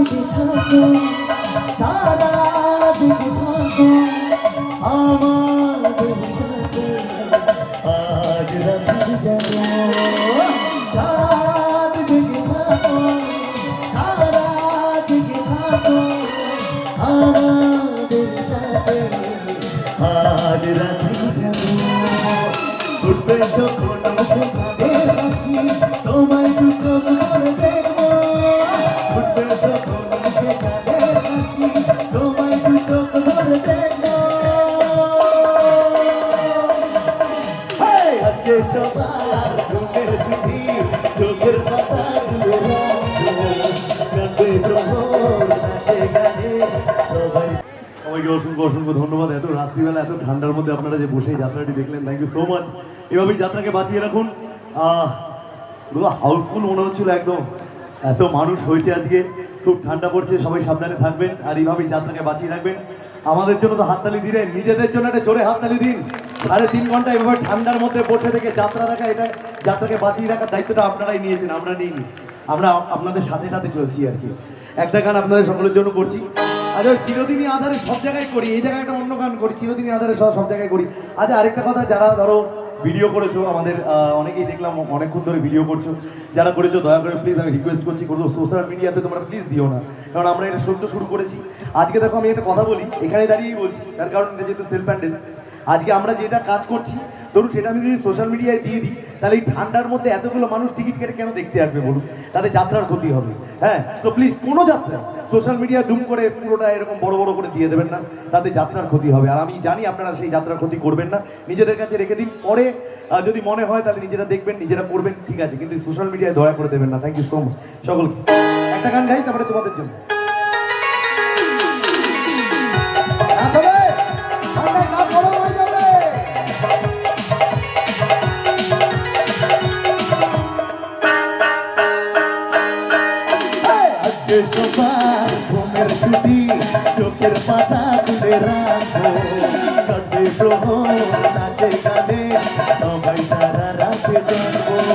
জেগে থাকো তারা জেগে থাকো আমাদের সাথে আজ রাতে যাব চাঁদ জেগে থাকো তারা জেগে থাকো আমাদের সাথে আজ রাতে যাব উঠবে যখন মুখে অসংখ্য ধন্যবাদ। এত রাত্রিবেলা, এত ঠান্ডার মধ্যে আপনারা যে বসে যাত্রাটি দেখলেন থ্যাংক ইউ সো মাচ এভাবেই যাত্রাকে বাঁচিয়ে রাখুন। হাউসফুল মনে হচ্ছিল একদম এত মানুষ হয়েছে আজকে। খুব ঠান্ডা পড়ছে, সবাই সাবধানে থাকবেন আর এইভাবেই যাত্রাকে বাঁচিয়ে রাখবেন। আমাদের জন্য তো হাততালি দিলেন নিজেদের জন্য একটা জোরে হাততালি দিন। সাড়ে তিন ঘণ্টা এভাবে ঠান্ডার মধ্যে বসে থেকে যাত্রা দেখা, এটা যাত্রাকে বাঁচিয়ে রাখার দায়িত্বটা আপনারাই নিয়েছেন, আমরা নিইনি। আমরা আপনাদের সাথে সাথে চলছি আর কি। একটা গান আপনাদের সকলের জন্য করছি। আজ ওই চিরদিনই আধারে সব জায়গায় করি, এই জায়গায় একটা অন্য গান করি, চিরদিনই আধারে সব সব জায়গায় করি। আচ্ছা আরেকটা কথা, যারা ধরো ভিডিও করেছ, আমাদের অনেকেই দেখলাম, অনেকক্ষণ ধরে ভিডিও করছ। যারা করেছ, দয়া করে প্লিজ আমি রিকোয়েস্ট করছি, কোনো সোশ্যাল মিডিয়াতে তোমরা প্লিজ দিও না। কারণ আমরা এটা সদ্য শুরু করেছি। আজকে দেখো, আমি একটা কথা বলি, এখানে দাঁড়িয়েই বলছি, তার কারণ এটা যেহেতু সেলফ হ্যান্ডেল আজকে আমরা যেটা কাজ করছি, ধরুন সেটা আমি যদি সোশ্যাল মিডিয়ায় দিয়ে দিই, তাহলে এই ঠান্ডার মধ্যে এতগুলো মানুষ টিকিট কেটে কেন দেখতে আসবে বলুন? তাদের যাত্রার ক্ষতি হবে। হ্যাঁ তো প্লিজ কোনো যাত্রা সোশ্যাল মিডিয়া ডুম করে পুরোটা এরকম বড় বড় করে দিয়ে দেবেন না, তাতে যাত্রার ক্ষতি হবে। আর আমি জানি আপনারা সেই যাত্রার ক্ষতি করবেন না, নিজেদের কাছে রেখে দিন, পরে যদি মনে হয় তাহলে নিজেরা দেখবেন, নিজেরা করবেন, ঠিক আছে, কিন্তু সোশ্যাল মিডিয়ায় দয়া করে দেবেন না। থ্যাংক ইউ সো মাচ সকলকে। একটা গান গাই, তারপরে তোমাদের জন্য। সবার ঘুমের ছুটি চোখের পাতা তুলে রাখো কাঁদে প্রহর নাচে গানে সবাই সারা রাতে জানব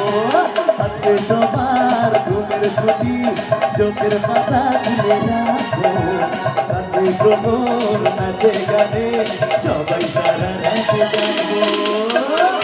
আজকে সবার ঘুমের ছুটি চোখের পাতা তুলে রাখো কাঁদে প্রহর নাচে গানে সবাই সারা রাতে জানব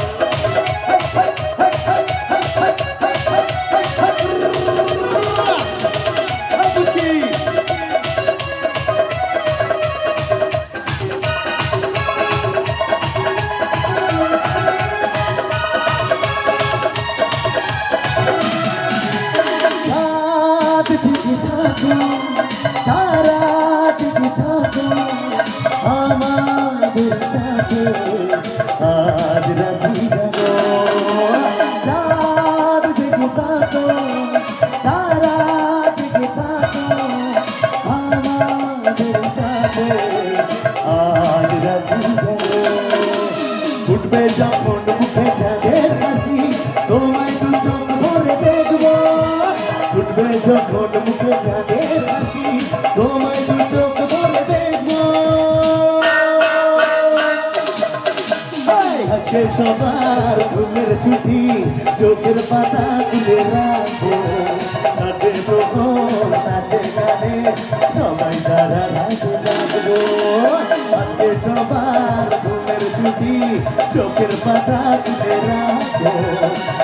আজকে সবার ঘুমের ছুটি, চোখের পাতা তুলে রাখো। কাটে প্রহর নাচে গানে সবাই তারা রাতে রাখব আজকে সবার ঘুমের ছুটি, চোখের পাতা তুলে রাখো।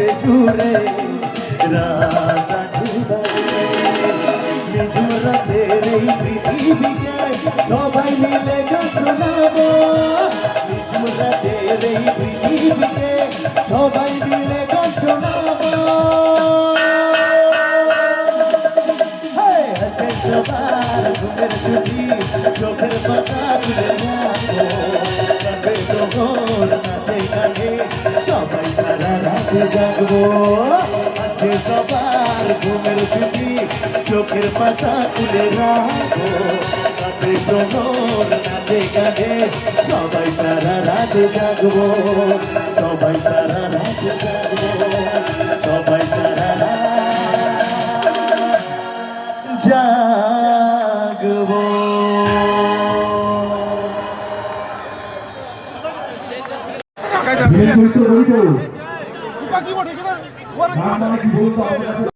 দেবে জুড়ে রাধা নিধুরাধের এই পৃথিবীতে সবাই মিলে গান শোনাবো নিধুরাধের এই সবাই মিলে গান শোনাবো সবার জাগবো। আজকে সবার ঘুমের ছুটি চোখের পাতা তুলে রাখো কাঁধে ডোর নাচে গানে সবাই সারা রাত জাগবো। সবাই সারা রাত জাগবো। সবাই রাত জাগবো। কি বটে